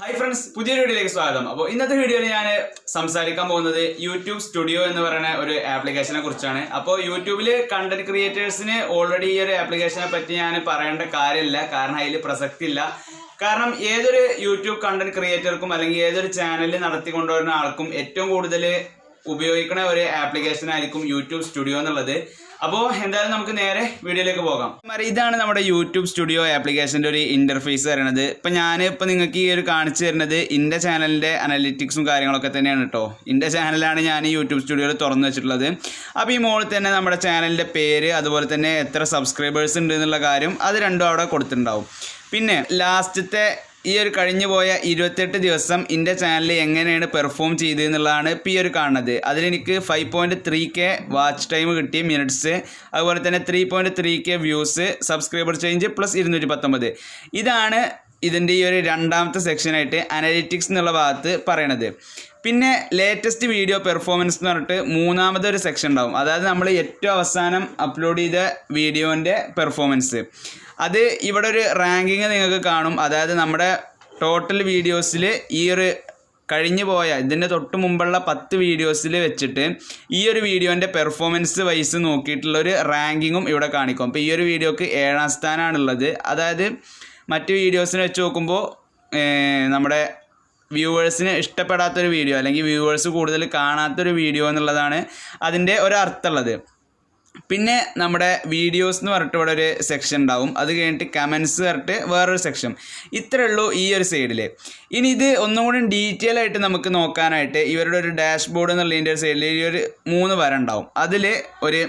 Hi friends പുതിയൊരു വീഡിയോയിലേക്ക് സ്വാഗതം. അപ്പോൾ ഇന്നത്തെ വീഡിയോയിൽ ഞാൻ സംസാരിക്കാൻ പോകുന്നത് യൂട്യൂബ് സ്റ്റുഡിയോ എന്ന് പറയുന്ന ഒരു ആപ്ലിക്കേഷനെ കുറിച്ചാണ്. അപ്പോൾ യൂട്യൂബിൽ കണ്ടന്റ് ക്രിയേറ്റേഴ്സിന് ഓൾറെഡി ഈ ഒരു ആപ്ലിക്കേഷനെ പറ്റി ഞാൻ പറയേണ്ട കാര്യമില്ല. കാരണം അതിൽ പ്രസക്തി ഇല്ല. കാരണം ഏതൊരു യൂട്യൂബ് കണ്ടന്റ് ക്രിയേറ്റർക്കും അല്ലെങ്കിൽ ഏതൊരു ചാനൽ നടത്തിക്കൊണ്ടുവരുന്ന ആൾക്കും ഏറ്റവും കൂടുതൽ ഉപയോഗിക്കുന്ന ഒരു ആപ്ലിക്കേഷൻ ആയിരിക്കും യൂട്യൂബ് സ്റ്റുഡിയോ എന്നുള്ളത്. അപ്പോൾ എന്തായാലും നമുക്ക് നേരെ വീഡിയോയിലേക്ക് പോകാം. ഇതാണ് നമ്മുടെ യൂട്യൂബ് സ്റ്റുഡിയോ ആപ്ലിക്കേഷന്റെ ഒരു ഇന്റർഫേസ് തരണത് ഇപ്പം ഞാൻ ഇപ്പം നിങ്ങൾക്ക് ഈ ഒരു കാണിച്ചു തരുന്നത് എന്റെ ചാനലിന്റെ അനലിറ്റിക്സും കാര്യങ്ങളൊക്കെ തന്നെയാണ് കേട്ടോ എന്റെ ചാനലാണ് ഞാൻ യൂട്യൂബ് സ്റ്റുഡിയോയിൽ തുറന്നു വെച്ചിട്ടുള്ളത്. അപ്പോൾ ഈ മുകളിൽ തന്നെ നമ്മുടെ ചാനലിന്റെ പേര് അതുപോലെ തന്നെ എത്ര സബ്സ്ക്രൈബേഴ്സ് ഉണ്ട് എന്നുള്ള കാര്യം അത് രണ്ടും അവിടെ കൊടുത്തിട്ടുണ്ടാവും. പിന്നെ ലാസ്റ്റത്തെ ഈ ഒരു കഴിഞ്ഞു പോയ ഇരുപത്തെട്ട് ദിവസം എന്റെ ചാനൽ എങ്ങനെയാണ് പെർഫോം ചെയ്തത് എന്നുള്ളതാണ് ഇപ്പോൾ ഈ ഒരു കാണുന്നത്. അതിലെനിക്ക് five point three K watch time കിട്ടിയ മിനിറ്റ്സ് അതുപോലെ തന്നെ three point three K views subscriber change plus ഇരുന്നൂറ്റി പത്തൊമ്പത് ഇതാണ് ഇതിന്റെ ഈ ഒരു രണ്ടാമത്തെ സെക്ഷനായിട്ട് അനലിറ്റിക്സ് എന്നുള്ള ഭാഗത്ത് പറയണത്. പിന്നെ ലേറ്റസ്റ്റ് വീഡിയോ പെർഫോമൻസ് എന്ന് പറഞ്ഞിട്ട് മൂന്നാമതൊരു സെക്ഷൻ ഉണ്ടാവും. അതായത് നമ്മൾ ഏറ്റവും അവസാനം അപ്ലോഡ് ചെയ്ത വീഡിയോന്റെ പെർഫോമൻസ് അത് ഇവിടെ ഒരു റാങ്കിങ് നിങ്ങൾക്ക് കാണും. അതായത് നമ്മുടെ ടോട്ടൽ വീഡിയോസിൽ ഈ ഒരു കഴിഞ്ഞു പോയ ഇതിന്റെ തൊട്ട് മുമ്പുള്ള പത്ത് വീഡിയോസിൽ വെച്ചിട്ട് ഈ ഒരു വീഡിയോന്റെ പെർഫോമൻസ് വൈസ് നോക്കിയിട്ടുള്ള ഒരു റാങ്കിങ്ങും ഇവിടെ കാണിക്കും. അപ്പോൾ ഈ ഒരു വീഡിയോക്ക് ഏഴാം സ്ഥാനമാണുള്ളത് അതായത് മറ്റ് വീഡിയോസിനെ വെച്ച് നോക്കുമ്പോൾ നമ്മുടെ വ്യൂവേഴ്സിന് ഇഷ്ടപ്പെടാത്തൊരു വീഡിയോ അല്ലെങ്കിൽ വ്യൂവേഴ്സ് കൂടുതൽ കാണാത്തൊരു വീഡിയോ എന്നുള്ളതാണ് അതിന്റെ ഒരർത്ഥമുള്ളത് പിന്നെ നമ്മുടെ വീഡിയോസ് എന്ന് പറഞ്ഞിട്ട് ഇവിടെ ഒരു സെക്ഷൻ ഉണ്ടാവും. അത് കഴിഞ്ഞിട്ട് കമൻസ് പറഞ്ഞിട്ട് വേറൊരു സെക്ഷൻ ഇത്രയേ ഉള്ളൂ ഈ ഒരു സൈഡിൽ ഇനി ഇത് ഒന്നും കൂടി ഡീറ്റെയിൽ ആയിട്ട് നമുക്ക് നോക്കാനായിട്ട് ഇവരുടെ ഒരു ഡാഷ്ബോർഡ് എന്നുള്ളതിന്റെ ഒരു സൈഡിൽ ഈ ഒരു മൂന്ന് വര ഉണ്ടാവും. അതിൽ ഒരു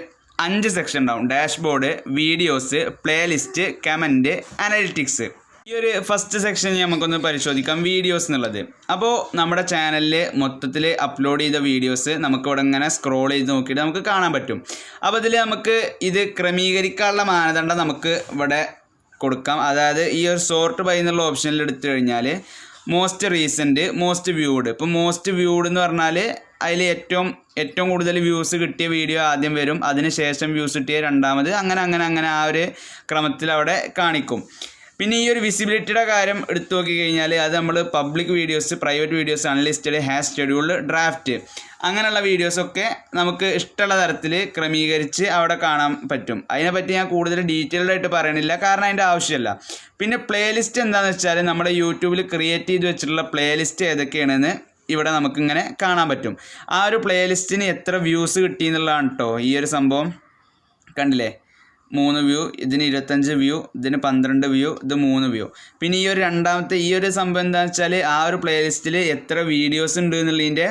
അഞ്ച് സെക്ഷൻ ഉണ്ടാവും. Dashboard videos playlist comment analytics ഈ ഒരു ഫസ്റ്റ് സെക്ഷൻ നമുക്കൊന്ന് പരിശോധിക്കാം വീഡിയോസ് എന്നുള്ളത്. അപ്പോൾ നമ്മുടെ ചാനലിൽ മൊത്തത്തിൽ അപ്ലോഡ് ചെയ്ത വീഡിയോസ് നമുക്ക് ഇവിടെ ഇങ്ങനെ സ്ക്രോൾ ചെയ്ത് നോക്കിയിട്ട് നമുക്ക് കാണാൻ പറ്റും. അപ്പോൾ ഇതിൽ നമുക്ക് ഇത് ക്രമീകരിക്കാനുള്ള മാനദണ്ഡം നമുക്ക് ഇവിടെ കൊടുക്കാം. അതായത് ഈ ഒരു സോർട്ട് ബൈ എന്നുള്ള ഓപ്ഷനിൽ എടുത്തു കഴിഞ്ഞാൽ മോസ്റ്റ് റീസെന്റ് മോസ്റ്റ് വ്യൂഡ് ഇപ്പോൾ മോസ്റ്റ് വ്യൂഡ് എന്ന് പറഞ്ഞാൽ അതിൽ ഏറ്റവും ഏറ്റവും കൂടുതൽ വ്യൂസ് കിട്ടിയ വീഡിയോ ആദ്യം വരും. അതിന് ശേഷം വ്യൂസ് കിട്ടിയ രണ്ടാമത് അങ്ങനെ അങ്ങനെ അങ്ങനെ ആ ഒരു ക്രമത്തിൽ അവിടെ കാണിക്കും. പിന്നെ ഈ ഒരു വിസിബിലിറ്റിയുടെ കാര്യം എടുത്തു നോക്കി കഴിഞ്ഞാൽ അത് നമ്മൾ public videos private videos unlisted has scheduled draft അങ്ങനെയുള്ള വീഡിയോസൊക്കെ നമുക്ക് ഇഷ്ടമുള്ള തരത്തിൽ ക്രമീകരിച്ച് അവിടെ കാണാൻ പറ്റും. അതിനെപ്പറ്റി ഞാൻ കൂടുതൽ ഡീറ്റെയിൽഡ് ആയിട്ട് പറയണില്ല. കാരണം അതിന്റെ ആവശ്യമില്ല. പിന്നെ പ്ലേലിസ്റ്റ് എന്താണെന്ന് വെച്ചാൽ നമ്മുടെ യൂട്യൂബിൽ ക്രിയേറ്റ് ചെയ്ത് വെച്ചിട്ടുള്ള പ്ലേലിസ്റ്റ് ഏതൊക്കെയാണെന്ന് ഇവിടെ നമുക്കിങ്ങനെ കാണാൻ പറ്റും. ആ ഒരു പ്ലേലിസ്റ്റിന് എത്ര വ്യൂസ് കിട്ടി എന്നുള്ളതാണ് കേട്ടോ ഈ ഒരു സംഭവം. കണ്ടില്ലേ? മൂന്ന് വ്യൂ ഇതിന് ഇരുപത്തഞ്ച് വ്യൂ ഇതിന് പന്ത്രണ്ട് വ്യൂ ഇത് മൂന്ന് വ്യൂ. പിന്നെ ഈ ഒരു രണ്ടാമത്തെ ഈ ഒരു സംഭവം എന്താണെന്ന് വെച്ചാൽ ആ ഒരു പ്ലേലിസ്റ്റിൽ എത്ര വീഡിയോസ് ഉണ്ട് എന്നുള്ളതിന്റെ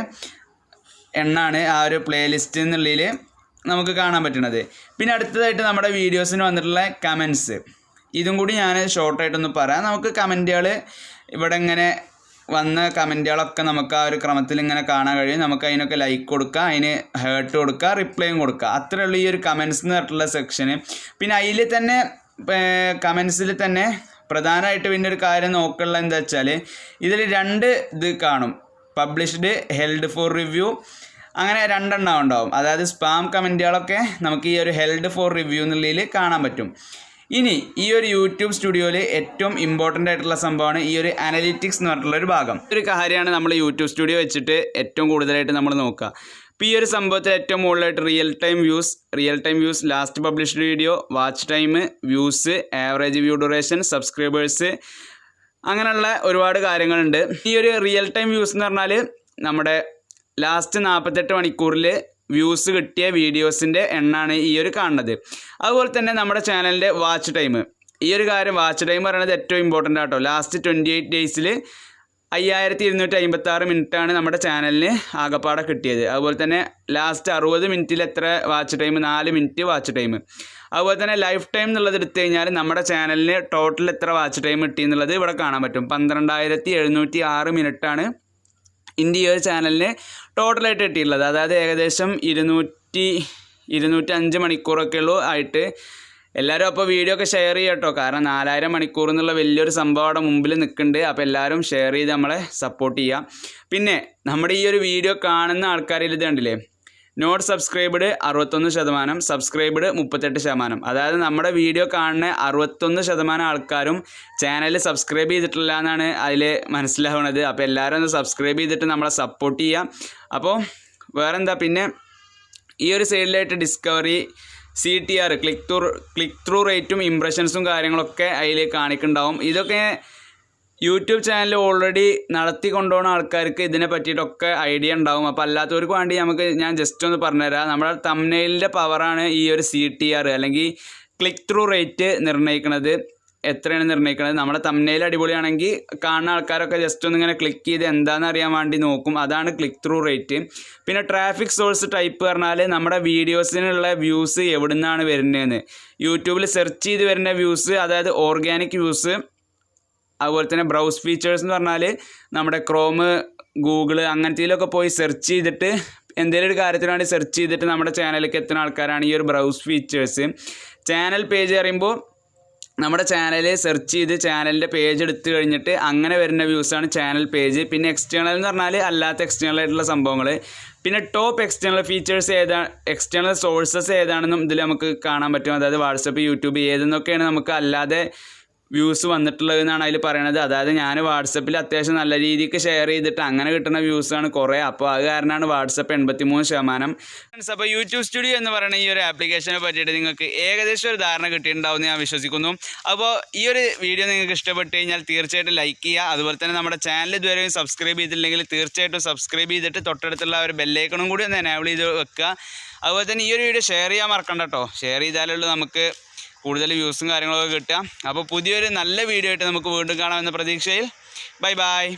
എണ്ണാണ് ആ ഒരു പ്ലേലിസ്റ്റ് എന്നുള്ളതിൽ നമുക്ക് കാണാൻ പറ്റുന്നത് പിന്നെ അടുത്തതായിട്ട് നമ്മുടെ വീഡിയോസിന് വന്നിട്ടുള്ള കമൻസ് ഇതും കൂടി ഞാൻ ഷോർട്ടായിട്ടൊന്ന് പറയാം. നമുക്ക് കമന്റുകൾ ഇവിടെ ഇങ്ങനെ വന്ന കമന്റുകളൊക്കെ നമുക്ക് ആ ഒരു ക്രമത്തിൽ ഇങ്ങനെ കാണാൻ കഴിയും. നമുക്ക് അതിനൊക്കെ ലൈക്ക് കൊടുക്കുക അതിന് ഹേർട്ട് കൊടുക്കുക റിപ്ലൈയും കൊടുക്കുക അത്രേ ഉള്ളൂ ഈ ഒരു കമൻസ് എന്ന് പറഞ്ഞിട്ടുള്ള സെക്ഷന് പിന്നെ അതിൽ തന്നെ കമൻസിൽ തന്നെ പ്രധാനമായിട്ട് പിന്നെ ഒരു കാര്യം നോക്കാനുള്ള എന്താ വെച്ചാൽ ഇതിൽ രണ്ട് ഇത് കാണും. പബ്ലിഷ്ഡ് ഹെൽഡ് ഫോർ റിവ്യൂ അങ്ങനെ രണ്ടെണ്ണം ഉണ്ടാവും. അതായത് സ്പാം കമന്റുകളൊക്കെ നമുക്ക് ഈ ഒരു ഹെൽഡ് ഫോർ റിവ്യൂ എന്നുള്ളതിൽ കാണാൻ പറ്റും. ഇനി ഈ ഒരു യൂട്യൂബ് സ്റ്റുഡിയോയിൽ ഏറ്റവും ഇമ്പോർട്ടന്റ് ആയിട്ടുള്ള സംഭവമാണ് ഈ ഒരു അനലിറ്റിക്സ് എന്ന് പറഞ്ഞിട്ടുള്ള ഒരു ഭാഗം. ഒരു കാര്യമാണ് നമ്മൾ യൂട്യൂബ് സ്റ്റുഡിയോ വെച്ചിട്ട് ഏറ്റവും കൂടുതലായിട്ട് നമ്മൾ നോക്കുക. അപ്പോൾ ഈ ഒരു സംഭവത്തിൽ ഏറ്റവും മുകളിലായിട്ട് real time views real time views last published video watch time views average view duration subscribers അങ്ങനെയുള്ള ഒരുപാട് കാര്യങ്ങളുണ്ട്. ഈ ഒരു റിയൽ ടൈം വ്യൂസ് എന്ന് പറഞ്ഞാൽ നമ്മുടെ ലാസ്റ്റ് നാൽപ്പത്തെട്ട് മണിക്കൂറിൽ വ്യൂസ് കിട്ടിയ വീഡിയോസിന്റെ എണ്ണാണ് ഈ ഒരു കാണുന്നത്. അതുപോലെ തന്നെ നമ്മുടെ ചാനലിന്റെ വാച്ച് ടൈം ഈ ഒരു കാര്യം വാച്ച് ടൈം പറയുന്നത് ഏറ്റവും ഇമ്പോർട്ടന്റ് ആട്ടോ. ലാസ്റ്റ് ട്വന്റി എയ്റ്റ് ഡേയ്സിൽ അയ്യായിരത്തി ഇരുന്നൂറ്റി അമ്പത്താറ് മിനിറ്റാണ് നമ്മുടെ ചാനലിന് ആകപ്പാടെ കിട്ടിയത്. അതുപോലെ തന്നെ ലാസ്റ്റ് അറുപത് മിനിറ്റിൽ എത്ര വാച്ച് ടൈം നാല് മിനിറ്റ് വാച്ച് ടൈം അതുപോലെ തന്നെ ലൈഫ് ടൈം എന്നുള്ളത് എടുത്തു കഴിഞ്ഞാൽ നമ്മുടെ ചാനലിന് ടോട്ടൽ എത്ര വാച്ച് ടൈം കിട്ടി എന്നുള്ളത് ഇവിടെ കാണാൻ പറ്റും. പന്ത്രണ്ടായിരത്തി എഴുന്നൂറ്റി ആറ് മിനിറ്റാണ് ഇന്ത്യ ഒരു ചാനലിന് ടോട്ടലായിട്ട് കിട്ടിയിട്ടുള്ളത്. അതായത് ഏകദേശം ഇരുന്നൂറ്റി ഇരുന്നൂറ്റി അഞ്ച് മണിക്കൂറൊക്കെ ആയിട്ട്. എല്ലാവരും അപ്പോൾ വീഡിയോ ഒക്കെ ഷെയർ ചെയ്യുക കേട്ടോ. കാരണം നാലായിരം മണിക്കൂർ എന്നുള്ള വലിയൊരു സംഭവം അവിടെ മുമ്പിൽ നിൽക്കുന്നുണ്ട്. അപ്പോൾ എല്ലാവരും ഷെയർ ചെയ്ത് നമ്മളെ സപ്പോർട്ട് ചെയ്യുക. പിന്നെ നമ്മുടെ ഈ ഒരു വീഡിയോ കാണുന്ന ആൾക്കാരിൽ ഇത് കണ്ടില്ലേ? നോട്ട് സബ്സ്ക്രൈബ്ഡ് അറുപത്തൊന്ന് ശതമാനം സബ്സ്ക്രൈബ്ഡ് മുപ്പത്തെട്ട് ശതമാനം. അതായത് നമ്മുടെ വീഡിയോ കാണുന്ന അറുപത്തൊന്ന് ശതമാനം ആൾക്കാരും ചാനൽ സബ്സ്ക്രൈബ് ചെയ്തിട്ടില്ല എന്നാണ് അതിൽ മനസ്സിലാവുന്നത് അപ്പോൾ എല്ലാവരും ഒന്ന് സബ്സ്ക്രൈബ് ചെയ്തിട്ട് നമ്മളെ സപ്പോർട്ട് ചെയ്യാം. അപ്പോൾ വേറെന്താ? പിന്നെ ഈ ഒരു സൈഡിലായിട്ട് discovery C T R click through click through റേറ്റും ഇംപ്രഷൻസും കാര്യങ്ങളൊക്കെ അതിൽ കാണിക്കുന്നുണ്ടാവും. ഇതൊക്കെ യൂട്യൂബ് ചാനൽ ഓൾറെഡി നടത്തി കൊണ്ടുപോകുന്ന ആൾക്കാർക്ക് ഇതിനെ പറ്റിയിട്ടൊക്കെ ഐഡിയ ഉണ്ടാവും. അപ്പോൾ അല്ലാത്തവർക്ക് വേണ്ടി നമുക്ക് ഞാൻ ജസ്റ്റ് ഒന്ന് പറഞ്ഞുതരാം. നമ്മുടെ തമ്മിലിന്റെ പവറാണ് ഈ ഒരു സി ടി ആർ അല്ലെങ്കിൽ ക്ലിക്ക് ത്രൂ റേറ്റ് നിർണയിക്കുന്നത് എത്രയാണ് നിർണയിക്കുന്നത് നമ്മുടെ തമ്മിൽ അടിപൊളിയാണെങ്കിൽ കാണുന്ന ആൾക്കാരൊക്കെ ജസ്റ്റ് ഒന്ന് ഇങ്ങനെ ക്ലിക്ക് ചെയ്ത് എന്താണെന്ന് അറിയാൻ വേണ്ടി നോക്കും. അതാണ് ക്ലിക്ക് ത്രൂ റേറ്റ് പിന്നെ ട്രാഫിക് സോഴ്സ് ടൈപ്പ് പറഞ്ഞാൽ നമ്മുടെ വീഡിയോസിനുള്ള വ്യൂസ് എവിടെ നിന്നാണ് വരുന്നതെന്ന്. യൂട്യൂബിൽ സെർച്ച് ചെയ്ത് വരുന്ന വ്യൂസ് അതായത് ഓർഗാനിക് വ്യൂസ് അതുപോലെ തന്നെ ബ്രൗസ് ഫീച്ചേഴ്സ് എന്ന് പറഞ്ഞാൽ നമ്മുടെ ക്രോമ് ഗൂഗിൾ അങ്ങനത്തേലൊക്കെ പോയി സെർച്ച് ചെയ്തിട്ട് എന്തെങ്കിലും ഒരു കാര്യത്തിന് വേണ്ടി സെർച്ച് ചെയ്തിട്ട് നമ്മുടെ ചാനലിലേക്ക് എത്തുന്ന ആൾക്കാരാണ് ഈ ഒരു ബ്രൗസ് ഫീച്ചേഴ്സ് ചാനൽ പേജ് പറയുമ്പോൾ നമ്മുടെ ചാനൽ സെർച്ച് ചെയ്ത് ചാനലിന്റെ പേജ് എടുത്തു കഴിഞ്ഞിട്ട് അങ്ങനെ വരുന്ന വ്യൂസാണ് ചാനൽ പേജ് പിന്നെ എക്സ്റ്റേണൽ എന്ന് പറഞ്ഞാൽ അല്ലാത്ത എക്സ്റ്റേണൽ ആയിട്ടുള്ള സംഭവങ്ങൾ പിന്നെ ടോപ്പ് എക്സ്റ്റേണൽ ഫീച്ചേഴ്സ് ഏതാണ് എക്സ്റ്റേണൽ സോഴ്സസ് ഏതാണെന്നും ഇതിൽ നമുക്ക് കാണാൻ പറ്റും. അതായത് വാട്സപ്പ് യൂട്യൂബ് ഏതെന്നൊക്കെയാണ് നമുക്ക് അല്ലാതെ വ്യൂസ് വന്നിട്ടുള്ളത് എന്നാണ് അതിൽ പറയണത്. അതായത് ഞാൻ വാട്സപ്പിൽ അത്യാവശ്യം നല്ല രീതിക്ക് ഷെയർ ചെയ്തിട്ട് അങ്ങനെ കിട്ടുന്ന വ്യൂസാണ് കുറേ. അപ്പോൾ അത് കാരണമാണ് വാട്സപ്പ് എൺപത്തി മൂന്ന് ശതമാനം അപ്പോൾ യൂട്യൂബ് സ്റ്റുഡിയോ എന്ന് പറയുന്ന ഈ ഒരു ആപ്ലിക്കേഷനെ പറ്റിയിട്ട് നിങ്ങൾക്ക് ഏകദേശം ഒരു ധാരണ കിട്ടിയിട്ടുണ്ടാവും ഞാൻ വിശ്വസിക്കുന്നു. അപ്പോൾ ഈ ഒരു വീഡിയോ നിങ്ങൾക്ക് ഇഷ്ടപ്പെട്ട് കഴിഞ്ഞാൽ തീർച്ചയായിട്ടും ലൈക്ക് ചെയ്യുക. അതുപോലെ തന്നെ നമ്മുടെ ചാനൽ ഇതുവരെ സബ്സ്ക്രൈബ് ചെയ്തിട്ടില്ലെങ്കിൽ തീർച്ചയായിട്ടും സബ്സ്ക്രൈബ് ചെയ്തിട്ട് തൊട്ടടുത്തുള്ള ഒരു ബെല്ലൈക്കണും കൂടി ഒന്ന് എനാബിൾ ചെയ്ത് വെക്കുക. അതുപോലെ തന്നെ ഈ ഒരു വീഡിയോ ഷെയർ ചെയ്യാൻ മറക്കണ്ട കേട്ടോ ഷെയർ ചെയ്താലുള്ളൂ നമുക്ക് കൂടുതൽ വ്യൂസും കാര്യങ്ങളൊക്കെ കിട്ടുക. അപ്പോൾ പുതിയൊരു നല്ല വീഡിയോ ആയിട്ട് നമുക്ക് വീണ്ടും കാണാമെന്ന പ്രതീക്ഷയിൽ. Bye bye.